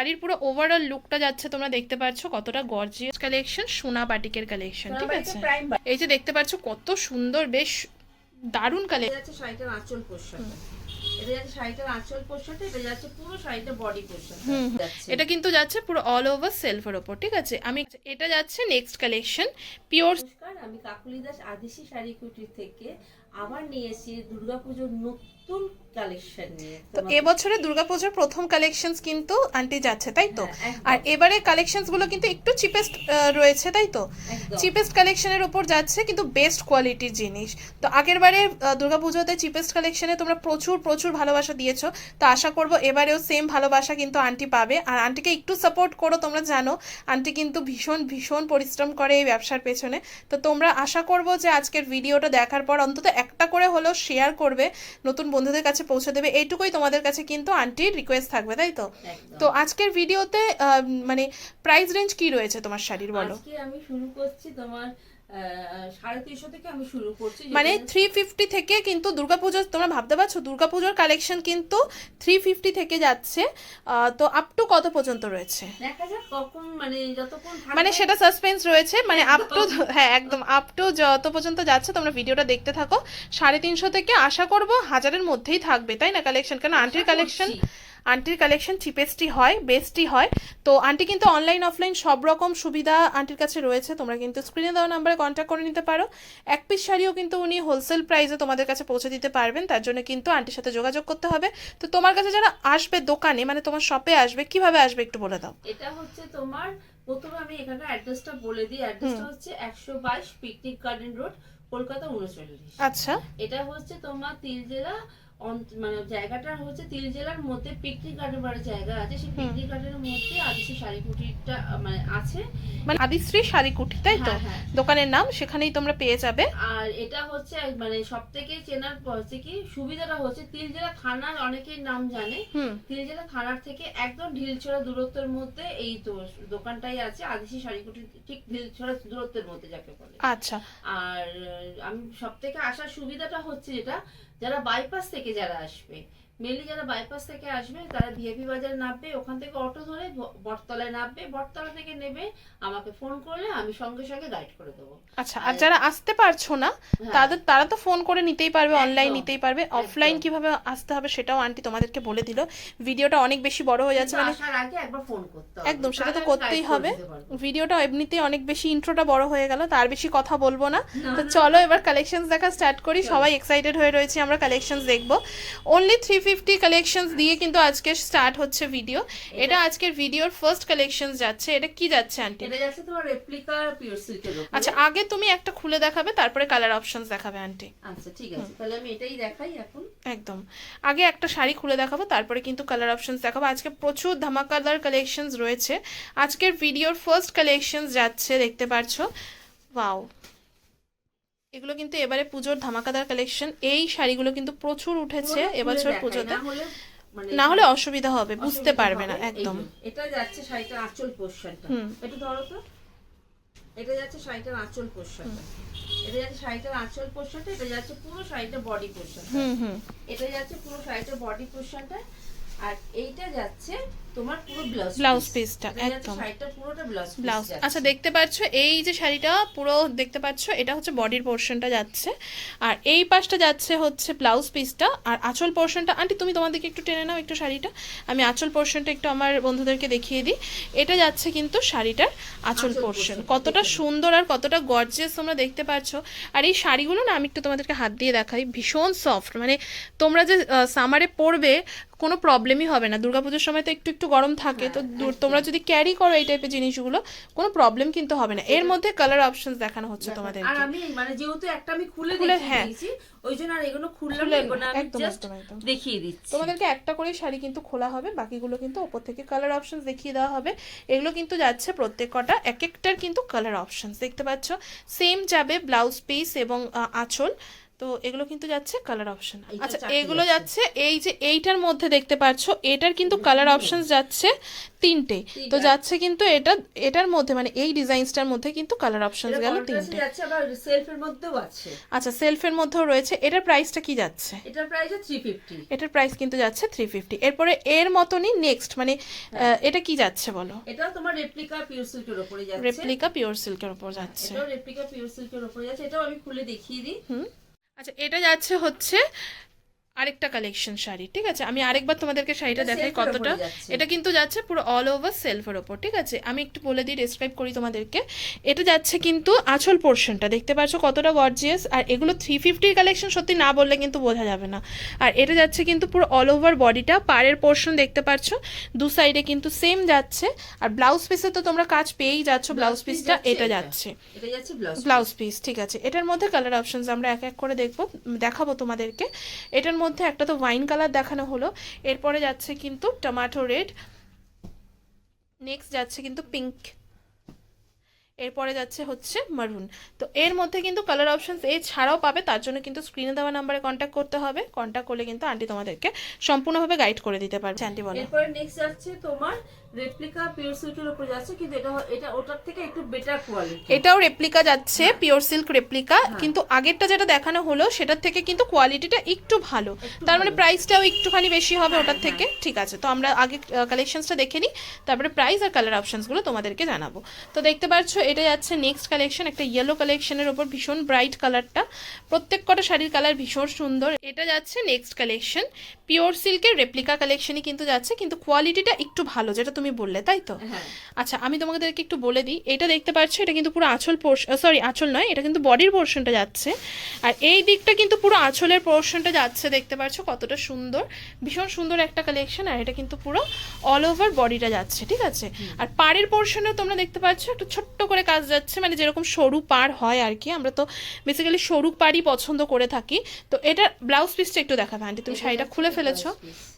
শাড়ির পুরো ওভারঅল লুকটা যাচ্ছে তোমরা দেখতে পাচ্ছ কতটা গর্জিয়াস কালেকশন সোনা বাটিকের কালেকশন ঠিক আছে? এই যে দেখতে পাচ্ছ কত সুন্দর বেশ দারুণ কালেকশন শাড়িটার আঁচল পোর্শনটা এটা যাচ্ছে শাড়িটার আঁচল পোর্শনটা এটা যাচ্ছে পুরো শাড়িটা বডি পোর্শন এটা কিন্তু যাচ্ছে পুরো অল ওভার সেলফের ওপর ঠিক আছে? আমি এটা যাচ্ছে নেক্সট কালেকশন পিওর নমস্কার আমি কাকুলি দাস আদিশি শাড়ি কুটির থেকে আবার নিয়ে এসেছি দুর্গাপুজোর নতুন কালেকশন নিয়ে। তো এবছরে দুর্গাপূজার প্রথম কালেকশনস কিন্তু আন্টি যাচ্ছে তাই তো? হ্যাঁ, আর এবারে কালেকশনসগুলো কিন্তু একটু চিপেস্ট রয়েছে তাই তো। চিপেস্ট কালেকশনের উপর যাচ্ছে কিন্তু বেস্ট কোয়ালিটির জিনিস। তো আগের বারে দুর্গাপুজোতে চিপেস্ট কালেকশনে তোমরা প্রচুর প্রচুর ভালোবাসা দিয়েছ। তো আশা করব এবারেও সেম ভালোবাসা কিন্তু আন্টি পাবে। আর আন্টিকে একটু সাপোর্ট করো তোমরা জানো আন্টি কিন্তু ভীষণ ভীষণ পরিশ্রম করে এই ব্যবসার পেছনে। তো তোমরা আশা করব যে আজকের ভিডিওটা দেখার পর অন্তত একটা করে হলেও শেয়ার করবে নতুন বন্ধুদের কাছে পৌঁছে দেবে। এইটুকুই তোমাদের কাছে কিন্তু আন্টির রিকোয়েস্ট থাকবে তাই তো? তো আজকের ভিডিওতে মানে প্রাইস রেঞ্জ কি রয়েছে তোমার শাড়ির বলো? আজকে আমি শুরু করছি তোমার সাড়ে তিনশো থেকে আমি শুরু করছি মানে থ্রি ফিফটি থেকে কিন্তু দুর্গাপুজোর তোমরা ভাবতে পারছ দুর্গাপুজোর কালেকশন কিন্তু থ্রি ফিফটি থেকে যাচ্ছে তো আপ টু কত পর্যন্ত রয়েছে? দেখা যাক কখন মানে যতক্ষণ মানে সেটা সাসপেন্স রয়েছে মানে আপ টু হ্যাঁ একদম আপ টু যত পর্যন্ত যাচ্ছে তোমরা ভিডিওটা দেখতে থাকো। সাড়ে তিনশো থেকে আশা করব হাজারের মধ্যেই থাকবে তাই না কালেকশন কারণ আন্টির কালেকশন। আন্টির কালেকশন চিপেস্টই হয় বেস্টই হয়। তো আন্টি কিন্তু অনলাইন অফলাইন সব রকম সুবিধা আন্টির কাছে রয়েছে। তোমরা কিন্তু স্ক্রিনে দেওয়া নাম্বারে কন্ট্যাক্ট করে নিতে পারো। এক পিস শাড়িও কিন্তু উনি হোলসেল প্রাইসে তোমাদের কাছে পৌঁছে দিতে পারবেন। তার জন্য কিন্তু আন্টির সাথে যোগাযোগ করতে হবে। তো তোমার কাছে যারা আসবে দোকানে মানে তোমার শপে আসবে কীভাবে আসবে একটু বলে দাও? এটা হচ্ছে তোমার প্রথমে আমি এখানকার অ্যাড্রেসটা বলে দিই। অ্যাড্রেসটা হচ্ছে একশো বাইশ পিকনিক গার্ডেন রোড কলকাতা উনচল্লিশ। আচ্ছা। এটা হচ্ছে তোমার তিল জেলা মানে জায়গাটা হচ্ছে তিল জেলার মধ্যে পিকনিক গার্ডেন বাড়ির জায়গা আছে। সেই পিকনিক গার্ডেনের মধ্যে আদিশি শাড়ি কুটিরটা মানে আছে। মানে আদিশ্রী শাড়ি কুঠি তাই তো? হ্যাঁ, হ্যাঁ। দোকানের নাম সেখানেই তোমরা পেয়ে যাবে। আর এটা হচ্ছে মানে সব থেকে চেনার হচ্ছে কি সুবিধাটা হচ্ছে তিল জেলা থানার অনেকেই নাম জানে। তিল জেলা থানার থেকে একদম ঢিলছড়া দূরত্বের মধ্যে এই তো দোকানটাই আছে আদিশি শাড়ি কুটির ঠিক ঢিলছড়া দূরত্বের মধ্যে যাকে বলে। আচ্ছা। আর আমি সব থেকে আসার সুবিধাটা হচ্ছে যেটা যারা বাইপাস থেকে যারা আসবে মেনলি যারা বাইপাস থেকে আসবে তারা ভিএপি বাজার নামবে ওখান থেকে অটো ধরে বটতলায় নামবে বটতলা থেকে নেবে আমাকে ফোন করলে আমি সঙ্গে সঙ্গে গাইড করে দেবো। আচ্ছা আর যারা আসতে পারছ না হ্যাঁ। তাদের তারা তো ফোন করে নিতেই পারবে অনলাইন নিতেই পারবে অফলাইন কীভাবে আসতে হবে সেটাও আন্টি তোমাদেরকে বলে দিল। ভিডিওটা অনেক বেশি বড় হয়ে যাচ্ছে মানে আসার আগে একবার ফোন করতে হবে। একদম সেটা তো করতেই হবে। ভিডিওটা এমনিতেই অনেক বেশি ইন্ট্রোটা বড় হয়ে গেল তার বেশি কথা বলব না। না, তো চলো এবার কালেকশনস দেখা স্টার্ট করি। সবাই এক্সাইটেড হয়ে রয়েছে আমরা কালেকশনস দেখব। অনলি থ্রি ফিফটি কালেকশনস দিয়ে কিন্তু আজকে স্টার্ট হচ্ছে ভিডিও এটা আজকের ভিডিওর ফার্স্ট কালেকশনস যাচ্ছে। এটা কি যাচ্ছে আন্টি এটা যাচ্ছে তোমার রেপ্লিকা পিওর সিল্কের উপর। আচ্ছা আগে তুমি একটা খুলে দেখাবে তারপরে কালার অপশনস দেখাবে আন্টি আচ্ছা ঠিক আছে। তাহলে আমি এটাই দেখাই এখন। একদম। আগে একটা শাড়ি খুলে দেখাবো তারপরে কিন্তু কালার অপশনস দেখাবো। আজকে প্রচুর ধামাকাদার কালেকশনস রয়েছে। আজকের ভিডিওর ফার্স্ট কালেকশনস যাচ্ছে দেখতে পারছ? ওয়াও এগুলো কিন্তু এবারে পুজোর ধামাকাদার কালেকশন এই শাড়িগুলো কিন্তু প্রচুর উঠেছে এবছর পুজোতে। না হলে মানে না হলে অসুবিধা হবে বুঝতে পারবে না একদম। এটা যাচ্ছে শাড়িটার আঁচল পোর্শনটা হুম। একটু ধরো তো। এটা যাচ্ছে শাড়িটার আঁচল পোর্শনটা এটা যাচ্ছে শাড়িটার আঁচল পোর্শনটা এটা যাচ্ছে পুরো শাড়িটা বডি পোর্শনটা হুম হুম। এটা যাচ্ছে পুরো শাড়িটার বডি পোর্শনটা আর এইটা যাচ্ছে তোমার পুরো ব্লাউজ ব্লাউজ পিসটা একদম। শাড়িটা পুরোটা ব্লাউজ ব্লাউজ আচ্ছা দেখতে পাচ্ছ এই যে শাড়িটা পুরো দেখতে পাচ্ছ এটা হচ্ছে বডির পোর্শনটা যাচ্ছে। আর এই পাশটা যাচ্ছে হচ্ছে ব্লাউজ পিসটা আর আঁচল পোর্শনটা আন্টি তুমি তোমাদেরকে একটু টেনে নাও একটু শাড়িটা। আমি আঁচল পোর্শনটা একটু আমার বন্ধুদেরকে দেখিয়ে দিই। এটা যাচ্ছে কিন্তু শাড়িটার আঁচল আঁচল পোর্শন কতটা সুন্দর আর কতটা গর্জিয়াস তোমরা দেখতে পাচ্ছ। আর এই শাড়িগুলো না আমি একটু তোমাদেরকে হাত দিয়ে দেখাই ভীষণ সফট মানে তোমরা যে সামারে পরবে কোনো প্রবলেমই হবে না। দুর্গাপুজোর সময় তো একটু একটু গরম থাকে তো হ্যাঁ, তোমরা যদি ক্যারি করো এই টাইপের জিনিসগুলো কোনো প্রবলেম কিন্তু হবে না। এর মধ্যে কালার অপশনস দেখানো হচ্ছে আর তোমাদেরকে। আমি মানে যেহেতু একটা আমি খুলে খুলে, হ্যাঁ। দিয়েছি ওই জন্য আর এগুলো খুললাম না একদম, একদম, একদম। দেখিয়ে দিচ্ছি। তোমাদেরকে একটা করে শাড়ি কিন্তু খোলা হবে বাকিগুলো কিন্তু ওপর থেকে কালার অপশনস দেখিয়ে দেওয়া হবে। এগুলো কিন্তু যাচ্ছে প্রত্যেক কটা এক একটার কিন্তু কালার অপশনস দেখতে পাচ্ছ? সেম যাবে ব্লাউজ পিস এবং আঁচল। তো এগুলো কিন্তু যাচ্ছে কালার অপশন আচ্ছা এগুলো যাচ্ছে। এই যে এইটার মধ্যে দেখতে পাচ্ছ এটার কিন্তু কালার অপশন যাচ্ছে তিনটে। তো যাচ্ছে কিন্তু এটা এটার মধ্যে মানে এই ডিজাইনসটার মধ্যে কিন্তু কালার অপশন এটা গেল তিনটে। সেলফের মধ্যেও আছে। আচ্ছা সেলফের মধ্যেও রয়েছে এটার প্রাইসটা কি যাচ্ছে? এটার প্রাইস থ্রি ফিফটি এটার প্রাইস কিন্তু যাচ্ছে থ্রি ফিফটি এরপরে এর মতনই নেক্সট মানে এটা কি যাচ্ছে বলো? এটাও তোমার রেপ্লিকা পিওর সিল্কের উপরে যাচ্ছে। রেপ্লিকা পিওর সিল্কের উপর যাচ্ছে। এটাও রেপ্লিকা পিওর সিল্কের উপরে যাচ্ছে এটাও আমি খুলে দেখিয়ে দিই। হুম। আচ্ছা এটা যাচ্ছে হচ্ছে আরেকটা কালেকশন শাড়ি ঠিক আছে? আমি আরেকবার তোমাদেরকে শাড়িটা দেখাই কতটা। এটা কিন্তু যাচ্ছে পুরো অল ওভার সেলফের ওপর ঠিক আছে? আমি একটু বলে দিই ডেসক্রাইব করি তোমাদেরকে। এটা যাচ্ছে কিন্তু আঁচল পোর্শনটা দেখতে পাচ্ছ কতটা গর্জিয়াস আর এগুলো থ্রি ফিফটির কালেকশন সত্যি না বললে কিন্তু বোঝা যাবে না। আর এটা যাচ্ছে কিন্তু পুরো অল ওভার বডিটা পাড়ের পোর্শন দেখতে পাচ্ছ দু সাইডে কিন্তু সেম যাচ্ছে। আর ব্লাউজ পিসে তো তোমরা কাজ পেয়েই যাচ্ছ ব্লাউজ পিসটা এটা। যাচ্ছে। ব্লাউজ ব্লাউজ পিস ঠিক আছে? এটার মধ্যে কালার অপশনস আমরা এক এক করে দেখব দেখাবো তোমাদেরকে। এটার মধ্যে একটা তো ওয়াইন কালার দেখানো হলো। এরপরে যাচ্ছে কিন্তু টমাটো রেড নেক্সট যাচ্ছে কিন্তু পিঙ্ক এরপরে যাচ্ছে হচ্ছে মারুন তো এর মধ্যে কিন্তু কালার অপশনস এছাড়াও পাবে, তার জন্য কিন্তু স্ক্রিনে দেওয়া নাম্বারে কন্ট্যাক্ট করতে হবে। কন্ট্যাক্ট করলে কিন্তু আন্টি তোমাদেরকে সম্পূর্ণভাবে গাইড করে দিতে পারবে। আন্টি বলো। এরপরে নেক্সট যাচ্ছে তোমার রেপ্লিকা পিওর সিল্কের উপরে যাচ্ছে কিন্তু এটা এটা ওটার থেকে একটু বেটার কোয়ালিটি এটাও রেপ্লিকা যাচ্ছে পিওর সিল্ক রেপ্লিকা কিন্তু আগেরটা যেটা দেখানো হলো সেটার থেকে কিন্তু কোয়ালিটিটা একটু ভালো। তার মানে প্রাইসটাও একটুখানি বেশি হবে ওটার থেকে। ঠিক আছে তো আমরা আগে কালেকশনসটা দেখে নিই তারপরে প্রাইস আর কালার অপশনসগুলো তোমাদেরকে জানাব। তো দেখতে পাচ্ছ এটা যাচ্ছে নেক্সট কালেকশন একটা ইয়েলো কালেকশনের ওপর ভীষণ ব্রাইট কালারটা প্রত্যেক কটা শাড়ির কালার ভীষণ সুন্দর। এটা যাচ্ছে নেক্সট কালেকশন পিওর সিল্কের রেপ্লিকা কালেকশনই কিন্তু যাচ্ছে কিন্তু কোয়ালিটিটা একটু ভালো যেটা তুমি বললে তাই তো? হ্যাঁ। আচ্ছা আমি তোমাদেরকে একটু বলে দিই। এটা দেখতে পাচ্ছ এটা কিন্তু পুরো আঁচল পোর্শন সরি আঁচল নয় এটা কিন্তু বডির পোর্শনটা যাচ্ছে। আর এই দিকটা কিন্তু পুরো আঁচলের পোর্শনটা যাচ্ছে দেখতে পাচ্ছ কতটা সুন্দর। ভীষণ সুন্দর একটা কালেকশন আর এটা কিন্তু পুরো অল ওভার বডিটা যাচ্ছে ঠিক আছে? আর পাড়ের পোর্শনেও তোমরা দেখতে পাচ্ছ একটু ছোট্ট করে কাজ যাচ্ছে মানে যেরকম সরু পাড় হয় আর কি আমরা তো বেসিক্যালি সরু পাড়ই পছন্দ করে থাকি। তো এটা ব্লাউজ পিসটা একটু দেখাবে আন্টি তুমি শাড়িটা খুলে ফেলেছো?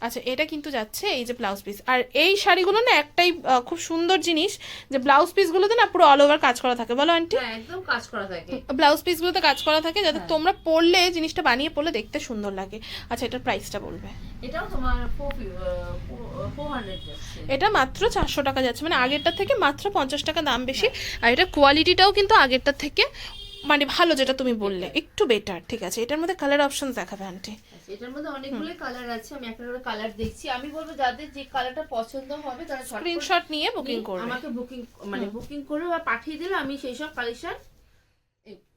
আচ্ছা এটা কিন্তু যাচ্ছে এই যে ব্লাউজ পিস আর এই শাড়িগুলো না একটাই খুব সুন্দর জিনিস যে ব্লাউজ পিসগুলোতে না পুরো অল ওভার কাজ করা থাকে। বলো আন্টি হ্যাঁ একদম কাজ করা থাকে। ব্লাউজ পিসগুলোতে কাজ করা থাকে যাতে তোমরা পরলে জিনিসটা বানিয়ে পরলে দেখতে সুন্দর লাগে। আচ্ছা এটার প্রাইসটা বলবে। এটাও তোমার এটা মাত্র চারশো টাকা যাচ্ছে মানে আগেরটার থেকে মাত্র পঞ্চাশ টাকা দাম বেশি। আর এটা কোয়ালিটিটাও কিন্তু আগেরটার থেকে মানে ভালো যেটা তুমি বললে একটু বেটার ঠিক আছে? এটার মধ্যে কালার অপশন দেখাবে আন্টি আচ্ছা, এটার মধ্যে অনেকগুলো কালার আছে আমি একটা করে কালার দেখছি। আমি বলব যাদের যে কালারটা পছন্দ হবে তারা স্ক্রিনশট নিয়ে বুকিং করবে। আমাকে বুকিং মানে বুকিং করে বা পাঠিয়ে দিলে আমি সেই সব কালেকশন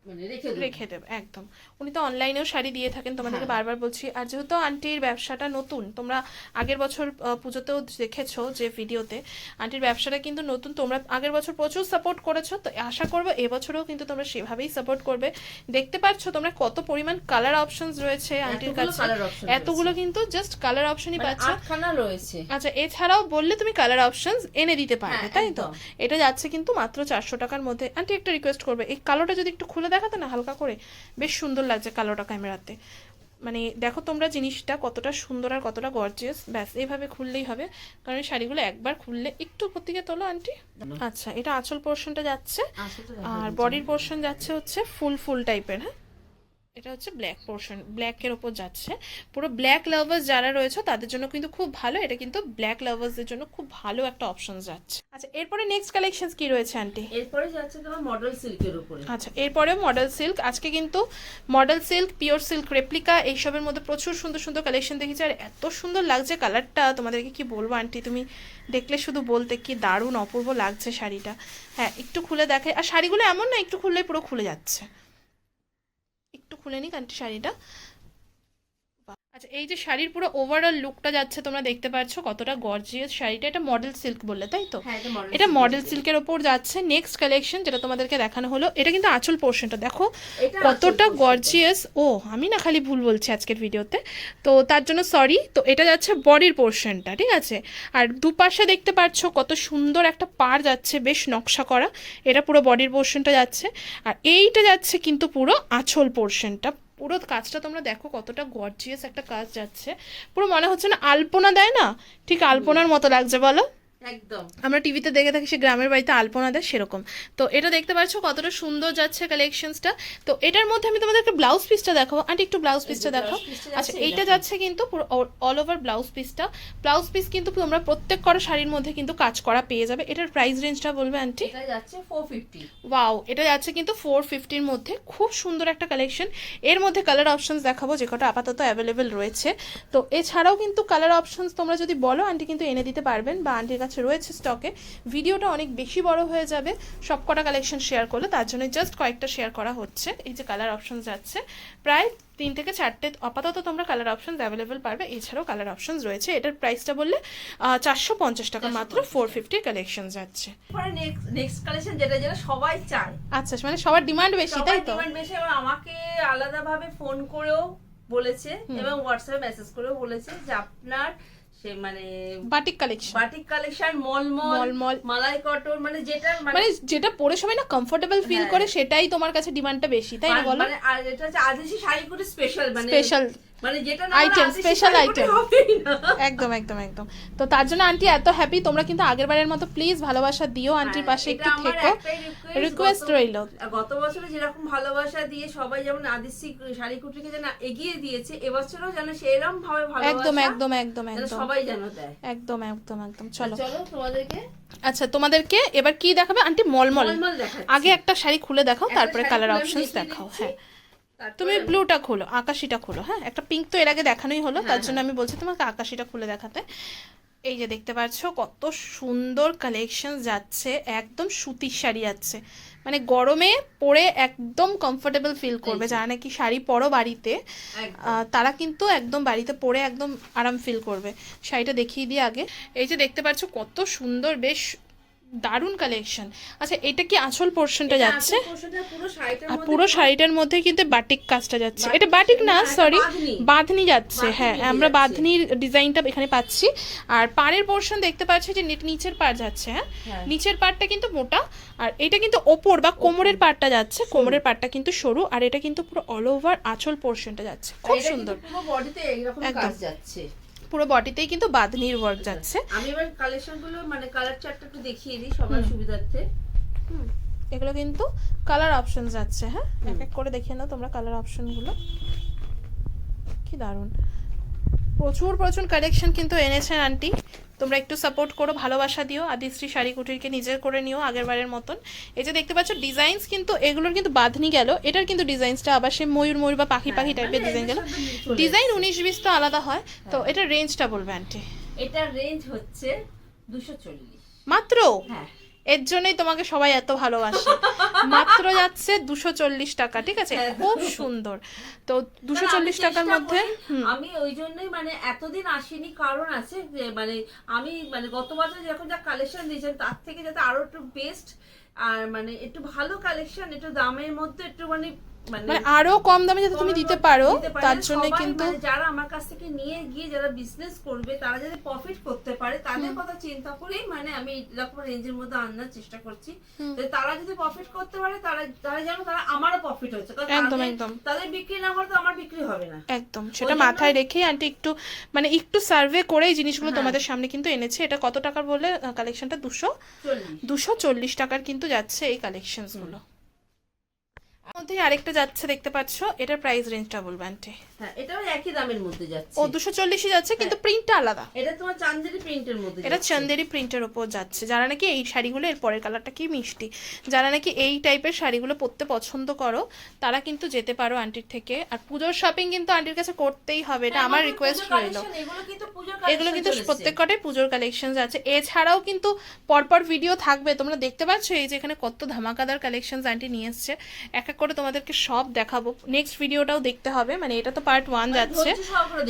রেখে দেবো রেখে দেবে একদম। উনি তো অনলাইনেও শাড়ি দিয়ে থাকেন তোমাদেরকে হ্যাঁ। বারবার বলছি আর যেহেতু আন্টির ব্যবসাটা নতুন তোমরা আগের বছর পুজোতেও দেখেছ যে ভিডিওতে আন্টির ব্যবসাটা কিন্তু নতুন তোমরা আগের বছর প্রচুর সাপোর্ট করেছ তো আশা করব এবছরেও কিন্তু তোমরা সেভাবেই সাপোর্ট করবে। দেখতে পাচ্ছ তোমরা কত পরিমাণ কালার অপশনস রয়েছে আন্টির কাছে। এতগুলো কিন্তু জাস্ট কালার অপশনই মানে পাচ্ছ। রয়েছে। আচ্ছা এছাড়াও বললে তুমি কালার অপশনস এনে দিতে পারবে হ্যাঁ, তাই তো? এটা যাচ্ছে কিন্তু মাত্র চারশো টাকার মধ্যে। আন্টি একটা রিকোয়েস্ট করবে এই কালোটা যদি একটু খুলে দেখাতো না হালকা করে। বেশ সুন্দর লাগছে কালোটা ক্যামেরাতে। মানে দেখো তোমরা জিনিসটা কতটা সুন্দর আর কতটা গর্জিয়াস ব্যাস এইভাবে খুললেই হবে। কারণ এই শাড়িগুলো একবার খুললে একটু উপর দিকে তোলো আন্টি। আচ্ছা এটা আঁচল পোর্শনটা যাচ্ছে। আর বডির পোর্শন যাচ্ছে হচ্ছে ফুল ফুল টাইপের হ্যাঁ? এটা হচ্ছে ব্ল্যাক পোর্শন ব্ল্যাকের ওপর যাচ্ছে। পুরো ব্ল্যাক লাভার্স যারা রয়েছে তাদের জন্য কিন্তু খুব ভালো। এটা কিন্তু ব্ল্যাক লাভার্সদের জন্য খুব ভালো একটা অপশন যাচ্ছে। আচ্ছা এরপরে নেক্সট কালেকশন কি রয়েছে আন্টি এরপরে যাচ্ছে তোমার মডেল সিল্কের উপরে। আচ্ছা এরপরেও মডেল সিল্ক আজকে কিন্তু model silk pure silk replica এইসবের মধ্যে প্রচুর সুন্দর সুন্দর কালেকশন দেখেছি। আর এত সুন্দর লাগছে কালারটা তোমাদেরকে কি বলব আন্টি তুমি দেখলে শুধু বলতে কি দারুণ অপূর্ব লাগছে শাড়িটা। হ্যাঁ একটু খুলে দেখে। আর শাড়িগুলো এমন না একটু খুললেই পুরো খুলে যাচ্ছে। একটু খুলে নিই কারণ শাড়িটা। আচ্ছা এই যে শাড়ির পুরো ওভারঅল লুকটা যাচ্ছে তোমরা দেখতে পাচ্ছ কতটা গর্জিয়াস শাড়িটা। এটা মডেল সিল্ক বললে তাই তো? হ্যাঁ এটা মডেল সিল্কের ওপর যাচ্ছে। নেক্সট কালেকশন যেটা তোমাদেরকে দেখানো হলো এটা কিন্তু আঁচল পোর্শনটা দেখো কতটা গর্জিয়াস ও আমি না খালি ভুল বলছি আজকের ভিডিওতে। তো তার জন্য সরি তো এটা যাচ্ছে বডির পোর্শনটা ঠিক আছে? আর দুপাশে দেখতে পাচ্ছ কত সুন্দর একটা পার যাচ্ছে বেশ নকশা করা। এটা পুরো বডির পোর্শনটা যাচ্ছে। আর এইটা যাচ্ছে কিন্তু পুরো আঁচল পোর্শনটা পুরো কাজটা তোমরা দেখো কতটা গর্জিয়াস একটা কাজ যাচ্ছে। পুরো মনে হচ্ছে না আলপনা দেয় না? ঠিক আলপনার মতো লাগছে, বলো। একদম। আমরা টিভিতে দেখে থাকি সে গ্রামের বাড়িতে আলপনা দেয় সেরকম। তো এটা দেখতে পাচ্ছ কতটা সুন্দর যাচ্ছে কালেকশনসটা তো এটার মধ্যে আমি তোমাদেরকে ব্লাউজ পিসটা দেখাবো। আন্টি একটু ব্লাউজ পিসটা দেখাও। আচ্ছা এইটা যাচ্ছে কিন্তু পুরো অল ওভার ব্লাউজ পিসটা ব্লাউজ পিস কিন্তু তোমরা প্রত্যেক করা শাড়ির মধ্যে কিন্তু কাজ করা পেয়ে যাবে। এটার প্রাইস রেঞ্জটা বলবে আন্টি? এটা যাচ্ছে ফোর ফিফটি ওয়াও এটা যাচ্ছে কিন্তু ফোর ফিফটির মধ্যে। খুব সুন্দর একটা কালেকশন এর মধ্যে কালার অপশনস দেখাবো যে কটা আপাতত অ্যাভেলেবেল রয়েছে। তো এছাড়াও কিন্তু কালার অপশনস তোমরা যদি বলো আন্টি কিন্তু এনে দিতে পারবেন বা আন্টির কাছে রয়েছে স্টকে ভিডিওটা অনেক বেশি বড় হয়ে যাবে। সব কটা কালেকশন শেয়ার করলে তার জন্য জাস্ট কয়েকটা শেয়ার করা হচ্ছে। এই যে কালার অপশন যাচ্ছে প্রায় তিন থেকে চারটে আপাতত তোমরা কালার অপশনস অ্যাভেলেবেল পারবে। এছাড়াও কালার অপশনস রয়েছে। এটার প্রাইসটা বললে চারশো পঞ্চাশ টাকা মাত্র ফোর ফিফটি কালেকশন যাচ্ছে। নেক্সট নেক্সট কালেকশন যেটা যেটা সবাই চায়। আচ্ছা মানে সবার ডিমান্ড বেশি তাই তো? ডিমান্ড বেশি এবং আমাকে আলাদাভাবে ফোন করেও বলেছে এবং হোয়াটসঅ্যাপে মেসেজ করেও বলেছে যে আপনার সে মানে বাটিক কালেকশন বাটিক কালেকশন মলমল মলমল। মালাই কটন মানে যেটা মানে মানে যেটা পরে সবাই না কমফোর্টেবল ফিল হ্যাঁ। করে সেটাই তোমার কাছে ডিমান্ডটা বেশি তাই না বলো মানে আর এটা হচ্ছে আদিশি শাড়ি করে স্পেশাল মানে স্পেশাল মানে যেটা item. হবেই না। একদম একদম একদম। তো তার জন্য আন্টি এত হ্যাপি তোমরা কিন্তু আগের বারের মতো প্লিজ ভালোবাসা দিও আন্টির হ্যাঁ, পাশে একটু থেকো। রিকোয়েস্ট রইল। গত বছরে যেরকম ভালোবাসা দিয়ে সবাই যেমন শাড়ি কুটিকে যেন এগিয়ে দিয়েছে এবছরও যেন সেরকম ভাবে ভালোবাসা একদম একদম একদম একদম। সবাই যেন দেয়। একদম একদম একদম। চলো। চলো তোমাদেরকে আচ্ছা তোমাদেরকে এবার কি দেখাবে? আন্টি মলমল। আগে একটা শাড়ি খুলে দেখাও তারপরে কালার অপশনস দেখাও হ্যাঁ। তুমি ব্লুটা খোলো আকাশিটা খোলো হ্যাঁ? একটা পিঙ্ক তো এর আগে দেখানোই হলো তার হ্যাঁ, জন্য আমি বলছি তোমাকে আকাশিটা খুলে দেখাতে। এই যে দেখতে পাচ্ছ কত সুন্দর কালেকশন যাচ্ছে একদম সুতির শাড়ি যাচ্ছে। মানে গরমে পরে একদম কমফোর্টেবল ফিল করবে যারা নাকি শাড়ি পরো বাড়িতে তারা কিন্তু একদম বাড়িতে পরে একদম আরাম ফিল করবে। শাড়িটা দেখিয়ে দিয়ে আগে। এই যে দেখতে পাচ্ছ কত সুন্দর বেশ দারুণ কালেকশন আচ্ছা এটা কি আঁচল পোর্শনটা যাচ্ছে? পুরো শাড়িটার আর মধ্যে পুরো শাড়িটার মধ্যে কিন্তু বাটিক কাজটা যাচ্ছে। এটা বাটিক না সরি বাঁধনি। যাচ্ছে হ্যাঁ আমরা বাঁধনির ডিজাইনটা এখানে পাচ্ছি। আর পাড়ের পোর্শন দেখতে পাচ্ছি যে নিচের পাড় যাচ্ছে হ্যাঁ? হ্যাঁ। নিচের পাড়টা কিন্তু মোটা আর এটা কিন্তু ওপর বা কোমরের পাড়টা যাচ্ছে কোমরের পাড়টা কিন্তু সরু আর এটা কিন্তু পুরো অল ওভার আঁচল পোর্শনটা যাচ্ছে। খুব সুন্দর। একদম। কাজ যাচ্ছে। পুরো বডিতেই কিন্তু বাঁধনির নির্ভর যাচ্ছে। আমি এবার কালেকশনগুলো মানে কালার চার্টটা একটু দেখিয়ে দিই সবার সুবিধার্থে। হুম। এগুলো কিন্তু কালার অপশন যাচ্ছে হ্যাঁ? এক এক করে দেখিয়ে নাও তোমরা কালার অপশনগুলো কি দারুণ। প্রচুর প্রচুর কালেকশন কিন্তু এনেছেন আন্টি। তোমরা একটু সাপোর্ট করো ভালোবাসা দিও। আদিশ্রী শাড়ি কুটিরকে নিজের করে নিও আগের বারের মতন। এই যে দেখতে পাচ্ছ ডিজাইনস কিন্তু এগুলোর কিন্তু বাঁধনি গেল। এটার কিন্তু ডিজাইনসটা আবার সে ময়ূর ময়ূর বা পাখি পাখি হ্যাঁ, টাইপের মানে ডিজাইন এদের গেল। ডিজাইন উনিশ বিশ তো আলাদা হয়। তো এটার রেঞ্জটা বলবে আন্টি। এটার রেঞ্জ হচ্ছে দুশো চল্লিশ। মাত্র? হ্যাঁ। এর জন্যই তোমাকে সবাই এত ভালোবাসে। মাত্র যাচ্ছে দুশো চল্লিশ টাকা ঠিক আছে? হ্যাঁ। খুব সুন্দর। তো দুশো চল্লিশ টাকার মধ্যে আমি ওই জন্যই মানে এতদিন আসিনি কারণ আছে যে মানে আমি মানে গত বছর যখন যা কালেকশন দিয়েছেন তার থেকে যাতে আরও একটু বেস্ট আর মানে একটু ভালো কালেকশন একটু দামের মধ্যে একটু মানে মানে মানে আরও কম দামে যাতে তুমি দিতে পারো তার জন্য কিন্তু মানে যারা আমার কাছ থেকে নিয়ে গিয়ে যারা বিজনেস করবে তারা যাতে প্রফিট করতে পারে তাদের কথা চিন্তা করেই মানে আমি এরকম রেঞ্জের মধ্যে আনার চেষ্টা করছি। তারা যদি প্রফিট করতে পারে তারা তারা যেন তারা আমারও প্রফিট হচ্ছে। একদম, একদম। তাদের বিক্রি না করে তো আমার বিক্রি হবে না। একদম সেটা মাথায় রেখেই আন্টি একটু মানে একটু সার্ভে করে এই জিনিসগুলো হ্যাঁ। তোমাদের সামনে কিন্তু এনেছে। এটা কত টাকার বলে কালেকশনটা দুশো? দুশো চল্লিশ টাকার কিন্তু যাচ্ছে এই কালেকশনসগুলো মধ্যে আরেকটা যাচ্ছে দেখতে পাচ্ছ। এটার প্রাইস রেঞ্জটা বলবে আন্টি হ্যাঁ এটাও একই দামের মধ্যে যাচ্ছে। ও যাচ্ছে কিন্তু প্রিন্টটা আলাদা। এটা তোমার চান্দেরি প্রিন্টের মধ্যে এটা। চন্দেরি প্রিন্টের ওপর যাচ্ছে। যারা নাকি এই শাড়িগুলো এর পরের কালারটা কি মিষ্টি। যারা নাকি এই টাইপের শাড়িগুলো পরতে পছন্দ করো তারা কিন্তু যেতে পারো আন্টির থেকে। আর পুজোর শপিং কিন্তু আন্টির কাছে করতেই হবে এটা হ্যাঁ, আমার রিকোয়েস্ট রইল। এগুলো কিন্তু। প্রত্যেক কটাই পুজোর কালেকশন আছে। এছাড়াও কিন্তু পরপর ভিডিও থাকবে। তোমরা দেখতে পাচ্ছ এই যে এখানে কত ধামাকাদার কালেকশন আন্টি নিয়ে এসছে। এক করে তোমাদেরকে সব দেখাবো। নেক্সট ভিডিওটাও দেখতে হবে মানে এটা তো পার্ট ওয়ান যাচ্ছে।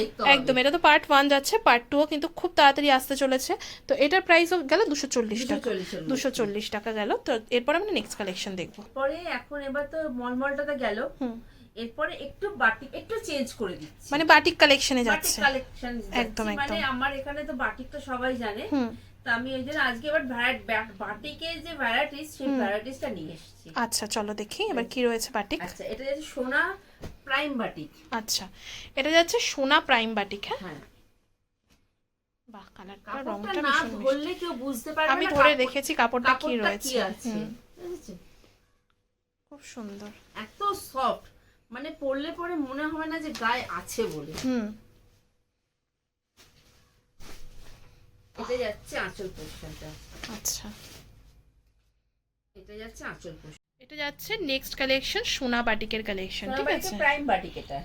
দেখতে হবে। একদম এটা তো পার্ট ওয়ান যাচ্ছে পার্ট টুও কিন্তু খুব তাড়াতাড়ি আসতে চলেছে। তো এটার প্রাইসও গেল দুশো চল্লিশ টাকা। 240 এর মধ্যে। দুশো চল্লিশ টাকা গেল। তো এরপর আমরা নেক্সট কালেকশন দেখব। পরে এখন এবার তো মলমলটাতে গেল। হুম। এরপরে একটু বাটিক একটু চেঞ্জ করে দিচ্ছি। মানে বাটিক কালেকশনে বাটিক যাচ্ছে। কালেকশন একদম, মানে একদম। আমার এখানে তো বাটিক তো সবাই জানে। তো আমি ওই জন্য আজকে এবার বাটিকের যে ভ্যারাইটিস সেই ভ্যারাইটিসটা নিয়ে এসেছি। আচ্ছা চলো দেখি এবার কি রয়েছে বাটিক আচ্ছা এটা যাচ্ছে সোনা প্রাইম বাটিক আচ্ছা এটা যাচ্ছে সোনা প্রাইম বাটিক হ্যাঁ? হ্যাঁ। বাহ কালারটা রংটা না ধরলে কেউ বুঝতে পারবে আমি ধরে দেখেছি কাপড়টা কি রয়েছে। খুব সুন্দর। এত সফট মানে পরলে পরে মনে হবে না যে গায়ে আছে বলে। হুম। এটা যাচ্ছে আঁচল পোর্শনটা আচ্ছা। এটা যাচ্ছে আঁচল পোর্শন এটা যাচ্ছে নেক্সট কালেকশন সোনা বাটিকের কালেকশন ঠিক আছে? প্রাইম বাটিক এটা।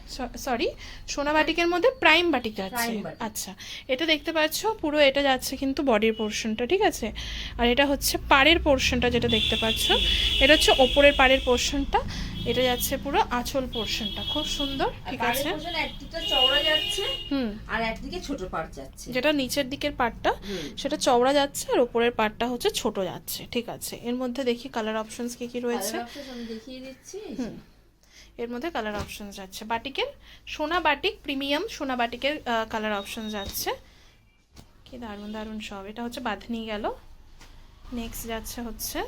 সরি সোনা বাটিকের মধ্যে প্রাইম বাটিক আছে। আচ্ছা এটা দেখতে পাচ্ছ পুরো এটা যাচ্ছে কিন্তু বডির পোর্শনটা ঠিক আছে? আর এটা হচ্ছে পাড়ের পোর্শনটা যেটা দেখতে পাচ্ছ এটা হচ্ছে ওপরের পাড়ের পোর্শনটা এটা যাচ্ছে পুরো আঁচল পোর্শনটা খুব সুন্দর ঠিক আছে? চওড়া যাচ্ছে হুম। আর একদিকে ছোট পাট যাচ্ছে। যেটা নিচের দিকের পার্টটা সেটা চওড়া যাচ্ছে আর ওপরের পার্টটা হচ্ছে ছোট যাচ্ছে ঠিক আছে? এর মধ্যে দেখি কালার অপশনস কি কি রয়েছে। দেখিয়ে দিচ্ছি। এর মধ্যে কালার অপশন যাচ্ছে। বাটিকের সোনা বাটিক প্রিমিয়াম সোনা বাটিকের কালার অপশন যাচ্ছে। কি দারুণ দারুণ সব। এটা হচ্ছে বাঁধনি গেল। নেক্সট যাচ্ছে হচ্ছে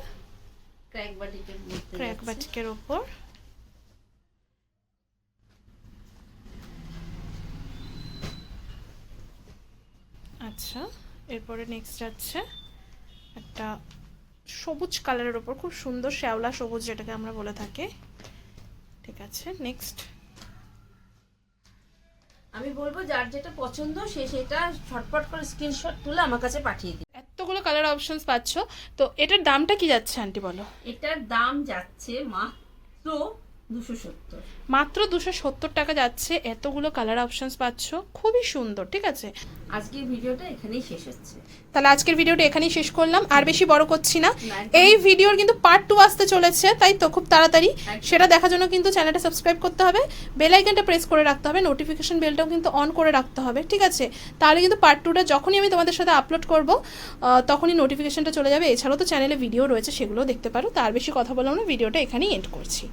ক্র্যাক বাটিকের ক্র্যাক বাটিকের ওপর। আচ্ছা এরপরে নেক্সট যাচ্ছে একটা সবুজ কালারের ওপর খুব সুন্দর শ্যাওলা সবুজ যেটাকে আমরা বলে থাকি। ঠিক আছে নেক্সট আমি বলব যার যেটা পছন্দ সে সেটা ছটপট করে স্ক্রিনশট তুলে আমার কাছে পাঠিয়ে দিন এতগুলো কালার অপশনস পাচ্ছ তো এটার দামটা কি যাচ্ছে আন্টি বলো? এটার দাম যাচ্ছে মাত্র মাত্র দুশো সত্তর টাকা যাচ্ছে। এতগুলো কালার অপশনস পাচ্ছ। খুবই সুন্দর ঠিক আছে? আজকের ভিডিওটা এখানেই শেষ হচ্ছে। তাহলে আজকের ভিডিওটা এখানেই শেষ করলাম। আর বেশি বড় করছি না। এই ভিডিওর কিন্তু পার্ট টু আসতে চলেছে তাই তো? খুব তাড়াতাড়ি। সেটা দেখার জন্য কিন্তু চ্যানেলটা সাবস্ক্রাইব করতে হবে। বেল আইকনটা প্রেস করে রাখতে হবে। নোটিফিকেশন বেলটাও কিন্তু অন করে রাখতে হবে ঠিক আছে? তাহলে কিন্তু পার্ট টুটা যখনই আমি তোমাদের সাথে আপলোড করব তখনই নোটিফিকেশনটা চলে যাবে। এছাড়াও তো চ্যানেলে ভিডিও রয়েছে সেগুলো দেখতে পারো। তার বেশি কথা বললাম না। ভিডিওটা এখানেই এন্ড করছি।